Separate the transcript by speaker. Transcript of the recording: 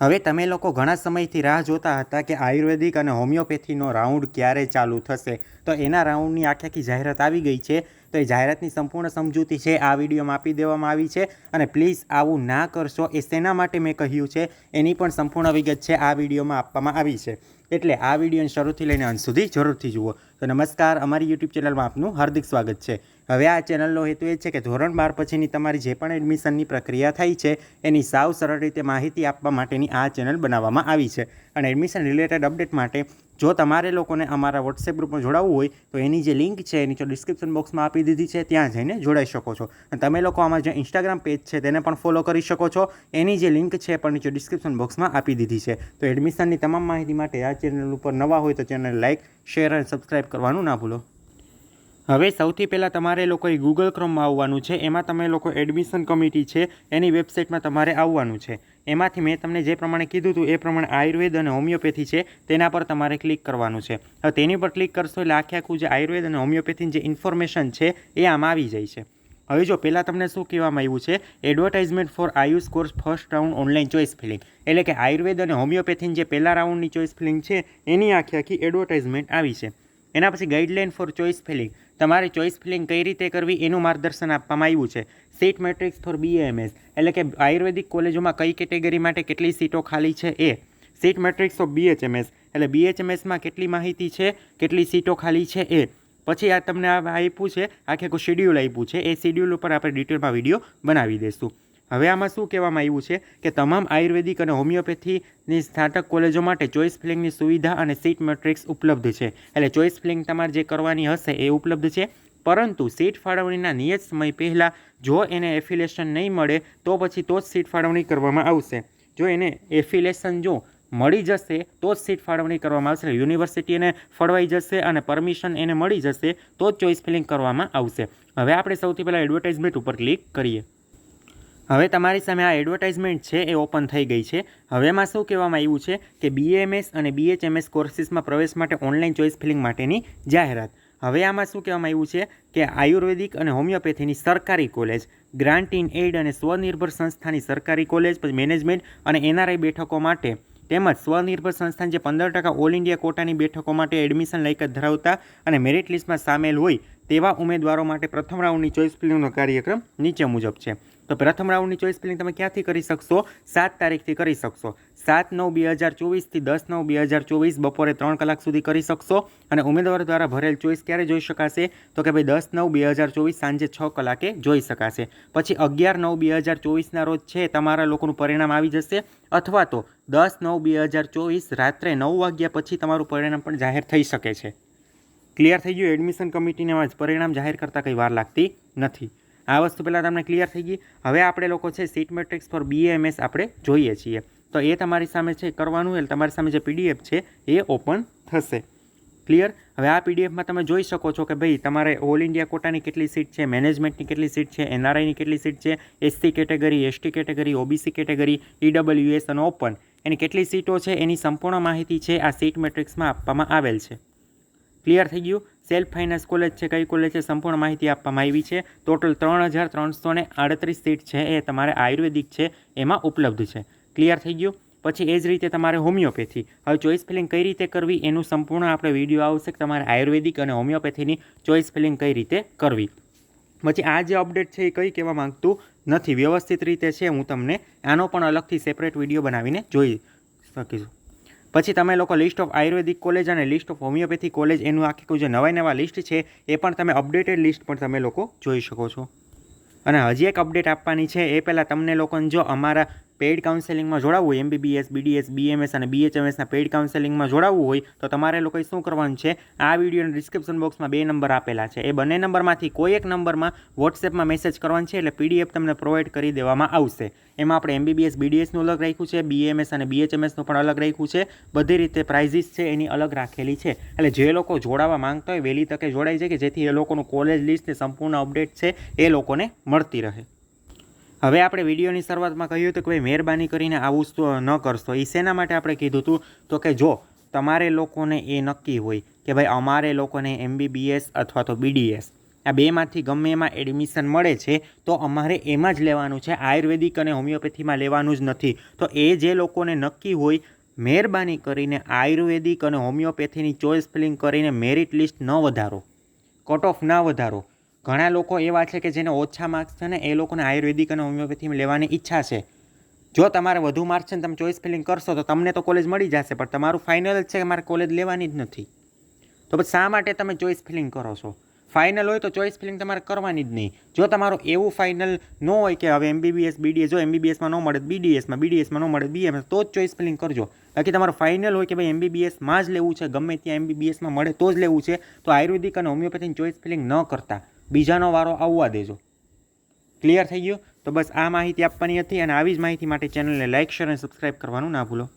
Speaker 1: હવે તમે લોકો ઘણા સમયથી રાહ જોતા હતા કે આયુર્વેદિક અને હોમિયોપેથીનો રાઉન્ડ ક્યારે ચાલુ થશે? તો એના રાઉન્ડની આખી આખી જાહેરાત આવી ગઈ છે તો એ જાહેરાતની સંપૂર્ણ સમજૂતી છે, આ વિડીયોમાં આપી દેવામાં આવી છે અને પ્લીઝ આવું ના કરશો એ શેના માટે મેં કહ્યું છે, એની પણ સંપૂર્ણ વિગત છે, આ વિડીયોમાં આપવામાં આવી છે. એટલે આ વિડીયોને શરૂથી લઈને અંત સુધી જરૂરથી જુઓ. તો નમસ્કાર, અમારી યુટ્યુબ ચેનલમાં આપનું હાર્દિક સ્વાગત છે. હવે આ ચેનલનો હેતુ એ છે કે ધોરણ બાર પછીની તમારી જે પણ એડમિશનની પ્રક્રિયા થઈ છે, એની સાવ સરળ રીતે માહિતી આપવા માટેની આ ચેનલ બનાવવામાં આવી છે. અને એડમિશન રિલેટેડ અપડેટ માટે જો તમારે લોકોને અમારા વોટ્સએપ ગ્રુપમાં જોડાવવું હોય, તો એની જે લિંક છે, એની જો ડિસ્ક્રિપ્શન બોક્સમાં આપી દીધી છે, ત્યાં જઈને જોડાઈ શકો છો. અને તમે લોકો આમાં જે ઇન્સ્ટાગ્રામ પેજ છે, તેને પણ ફોલો કરી શકો છો. એની જે લિંક છે પણ નીચે ડિસ્ક્રિપ્શન બોક્સમાં આપી દીધી છે. તો એડમિશનની તમામ માહિતી માટે આ ચેનલ ઉપર નવા હોય, તો ચેનલ લાઇક શેર અને સબસ્ક્રાઈબ કરવાનું ના ભૂલો. હવે સૌથી પહેલાં તમારે લોકોએ ગૂગલ ક્રોમમાં આવવાનું છે. એમાં તમે લોકો એડમિશન કમિટી છે, એની વેબસાઇટમાં તમારે આવવાનું છે. એમાંથી મેં તમને જે પ્રમાણે કીધું હતું એ પ્રમાણે આયુર્વેદ અને હોમિયોપેથી છે, તેના પર તમારે ક્લિક કરવાનું છે. હવે તેની પર ક્લિક કરશો એટલે આખે આખું જે આયુર્વેદ અને હોમિયોપેથીની જે ઇન્ફોર્મેશન છે, એ આમાં આવી જાય છે. હવે જો પહેલાં તમને શું કહેવામાં આવ્યું છે? Advertisement for AYUSH course first round online choice filling. એટલે કે આયુર્વેદ અને હોમિયોપેથીની જે પહેલા રાઉન્ડની ચોઇસ ફિલિંગ છે, એની આખી આખી એડવર્ટાઇઝમેન્ટ આવી છે. એના પછી ગાઈડલાઇન ફોર ચોઇસ ફિલિંગ. તમારે ચોઇસ ફિલિંગ કઈ રીતે કરવી, એનું માર્ગદર્શન આપવામાં આવ્યું છે. સીટ મેટ્રિક્સ ફોર બીએએમએસ એટલે કે આયુર્વેદિક કોલેજોમાં કઈ કેટેગરી માટે કેટલી સીટો ખાલી છે એ? સીટ મેટ્રિક્સ ઓફ બીએચએમએસ એટલે બીએચએમએસમાં કેટલી માહિતી છે, કેટલી સીટો ખાલી છે એ? પછી આ તમને આ આપ્યું છે આખે આખું શેડ્યુલ આપ્યું છે, એ શેડ્યુલ ઉપર આપણે ડિટેલમાં વીડિયો બનાવી દઈશું. હવે આમાં શું કહેવામાં આવ્યું છે કે તમામ આયુર્વેદિક અને હોમિયોપેથીની સ્નાતક કોલેજો માટે ચોઇસ ફિલિંગની સુવિધા અને સીટ મેટ્રિક્સ ઉપલબ્ધ છે. એટલે ચોઇસ ફિલિંગ તમારે જે કરવાની હશે એ ઉપલબ્ધ છે. પરંતુ સીટ ફાળવણીના નિયત સમય પહેલાં જો એને એફિલેશન નહીં મળે, તો પછી તો જ સીટ ફાળવણી કરવામાં આવશે. જો એને એફિલેશન જો મળી જશે, તો જ સીટ ફાળવણી કરવામાં આવશે. યુનિવર્સિટી એને ફળવાઈ જશે અને પરમિશન એને મળી જશે, તો જ ચોઇસ ફિલિંગ કરવામાં આવશે. હવે આપણે સૌથી પહેલાં એડવર્ટાઇઝમેન્ટ ઉપર ક્લિક કરીએ. હવે તમારી સામે આ એડવર્ટાઇઝમેન્ટ છે એ ઓપન થઈ ગઈ છે. હવે એમાં શું કહેવામાં આવ્યું છે કે બીએમએસ અને બીએચએમએસ કોર્સિસમાં પ્રવેશ માટે ઓનલાઈન ચોઇસ ફિલિંગ માટેની જાહેરાત. હવે આમાં શું કહેવામાં આવ્યું છે કે આયુર્વેદિક અને હોમિયોપેથીની સરકારી કોલેજ ગ્રાન્ટ ઇન એઇડ અને સ્વનિર્ભર સંસ્થાની સરકારી કોલેજ, પછી મેનેજમેન્ટ અને એનઆરઆઈ બેઠકો માટે તેમજ સ્વનિર્ભર સંસ્થાન જે પંદર ટકા ઓલ ઇન્ડિયા કોટાની બેઠકો માટે એડમિશન લાયકાત ધરાવતા અને મેરિટ લિસ્ટમાં સામેલ હોય તેવા ઉમેદવારો માટે પ્રથમ રાઉન્ડની ચોઇસ ફિલિંગનો કાર્યક્રમ નીચે મુજબ છે. તો પ્રથમ રાઉન્ડની ચોઈસ ફિલિંગ તમે ક્યાંથી કરી શકશો? સાત તારીખથી કરી શકશો. સાત નવ બે હજાર ચોવીસથી દસ નવ બે હજાર ચોવીસ બપોરે ત્રણ કલાક સુધી કરી શકશો અને ઉમેદવાર દ્વારા ભરેલ ચોઈસ ક્યારે જોઈ શકાશે? તો કે ભાઈ દસ નવ બે હજાર ચોવીસ સાંજે છ કલાકે જોઈ શકાશે. પછી અગિયાર નવ બે હજાર ચોવીસના રોજ છે તમારા લોકોનું પરિણામ આવી જશે અથવા તો દસ નવ બે હજાર ચોવીસ રાત્રે નવ વાગ્યા પછી તમારું પરિણામ પણ જાહેર થઈ શકે છે. ક્લિયર થઈ ગયું? એડમિશન કમિટીને પરિણામ જાહેર કરતાં કંઈ વાર લાગતી નથી. આ વસ્તુ પહેલાં તમને ક્લિયર થઈ ગઈ. હવે આપણે લોકો છે સીટ મેટ્રિક્સ ફોર બીએમએસ આપણે જોઈએ છીએ. તો એ તમારી સામે છે, કરવાનું એટલે તમારી સામે જે પીડીએફ છે, એ ઓપન થશે. ક્લિયર હવે આ પીડીએફમાં તમે જોઈ શકો છો કે ભાઈ તમારે ઓલ ઇન્ડિયા કોટાની કેટલી સીટ છે મેનેજમેન્ટની કેટલી સીટ છે એનઆરઆઈની કેટલી સીટ છે SC category ST category OBC category EWS અને ઓપન એની કેટલી સીટો છે, એની સંપૂર્ણ માહિતી છે, આ સીટ મેટ્રિક્સમાં આપવામાં આવેલ છે. ક્લિયર થઈ ગયું. સેલ્ફ ફાઇનાન્સ કોલેજ છે, કઈ કોલેજ છે, સંપૂર્ણ માહિતી આપવામાં આવી છે. ટોટલ ત્રણ હજાર ત્રણસો આડત્રીસ સીટ છે, એ તમારે આયુર્વેદિક છે, એમાં ઉપલબ્ધ છે. ક્લિયર થઈ ગયું? પછી એ જ રીતે તમારે હોમિયોપેથી. હવે ચોઇસ ફિલિંગ કઈ રીતે કરવી, એનું સંપૂર્ણ આપણે વીડિયો આવશે કે તમારે આયુર્વેદિક અને હોમિયોપેથીની ચોઇસ ફિલિંગ કઈ રીતે કરવી. પછી આ જે અપડેટ છે એ કંઈ કહેવા માંગતું નથી. વ્યવસ્થિત રીતે છે, હું તમને આનો પણ અલગથી સેપરેટ વીડિયો બનાવીને જોઈ શકીશું. પછી તમે લોકો લિસ્ટ ઓફ આયુર્વેદિક કોલેજ અને લિસ્ટ ઓફ હોમિયોપેથી કોલેજ એનું આખી જે નવા નવા લિસ્ટ છે, એ પણ તમે અપડેટેડ લિસ્ટ પણ તમે લોકો જોઈ શકો છો. અને હજી એક અપડેટ આપવાની છે, એ પહેલાં તમને લોકોને જો અમારા પેઇડ કાઉન્સેલિંગમાં જોડાવવું હોય, એમબીબીએસ, બીડીએસ, બીએમએસ અને બીએચએમએસના પેઇડ કાઉન્સેલિંગમાં જોડાવવું હોય, તો તમારે લોકોએ શું કરવાનું છે? આ વિડીયોના ડિસ્ક્રિપ્શન બોક્સમાં બે નંબર આપેલા છે. એ બંને નંબરમાંથી કોઈ એક નંબરમાં વોટ્સએપમાં મેસેજ કરવાનો છે એટલે પીડીએફ તમને પ્રોવાઈડ કરી દેવામાં આવશે. એમાં આપણે એમબીબીએસ, બીડીએસનું અલગ રાખ્યું છે, બીએમએસ અને બીએચએમએસનું પણ અલગ રાખ્યું છે. બધી રીતે પ્રાઇઝિસ છે એની અલગ રાખેલી છે. એટલે જે લોકો જોડાવા માંગતા હોય, વહેલી તકે જોડાઈ જાય કે જેથી એ લોકોનું કોલેજ લિસ્ટની સંપૂર્ણ અપડેટ છે, એ લોકોને મળતી રહે. હવે આપણે વિડીયોની શરૂઆતમાં કહ્યું હતું કે ભાઈ, મહેરબાની કરીને આવું ન કરશો. એ શેના માટે આપણે કીધું હતું? તો કે જો તમારે લોકોને એ નક્કી હોય કે ભાઈ, અમારે લોકોને એમબીબીએસ અથવા તો બીડીએસ, આ બેમાંથી ગમે એમાં એડમિશન મળે છે, તો અમારે એમાં જ લેવાનું છે. આયુર્વેદિક અને હોમિયોપેથીમાં લેવાનું જ નથી. તો એ જે લોકોને નક્કી હોય, મહેરબાની કરીને આયુર્વેદિક અને હોમિયોપેથીની ચોઇસ ફિલિંગ કરીને મેરિટ લિસ્ટ ન વધારો. કટ ઓફ ના વધારો. ઘણા લોકો એવા છે કે જેને ઓછા માર્ક્સ છે ને એ લોકોને આયુર્વેદિક અને હોમિયોપેથી લેવાની ઈચ્છા છે. જો તમારે વધુ માર્ક્સ છે ને તમે ચોઈસ ફિલિંગ કરશો તો તમને તો કોલેજ મળી જશે, પણ તમારું ફાઇનલ જ છે કે મારે કોલેજ લેવાની જ નથી. તો પછી શા માટે તમે ચોઇસ ફિલિંગ કરો છો? ફાઇનલ હોય તો ચોઇસ ફિલિંગ તમારે કરવાની જ નહીં. જો તમારું એવું ફાઇનલ ન હોય કે હવે એમબીબીએસ બીડીએસ જો એમબીબીએસમાં ન મળે બીડીએસમાં બીડીએસમાં ન મળે બીએમ તો જ ચોઈસ ફિલિંગ કરજો. બાકી તમારું ફાઇનલ હોય કે ભાઈ એમબીબીએસમાં જ લેવું છે, ગમે ત્યાં એમબીબીએસમાં મળે તો જ લેવું છે. તો આયુર્વેદિક અને હોમિયોપેથીની ચોઈસ ફિલિંગ ન કરતા. બીજાનો વારો આવવા દેજો. ક્લિયર થઈ ગયું? તો બસ આ માહિતી આપવાની હતી અને આવી જ માહિતી માટે ચેનલને લાઇક શેર અને સબસ્ક્રાઇબ કરવાનું ના ભૂલો.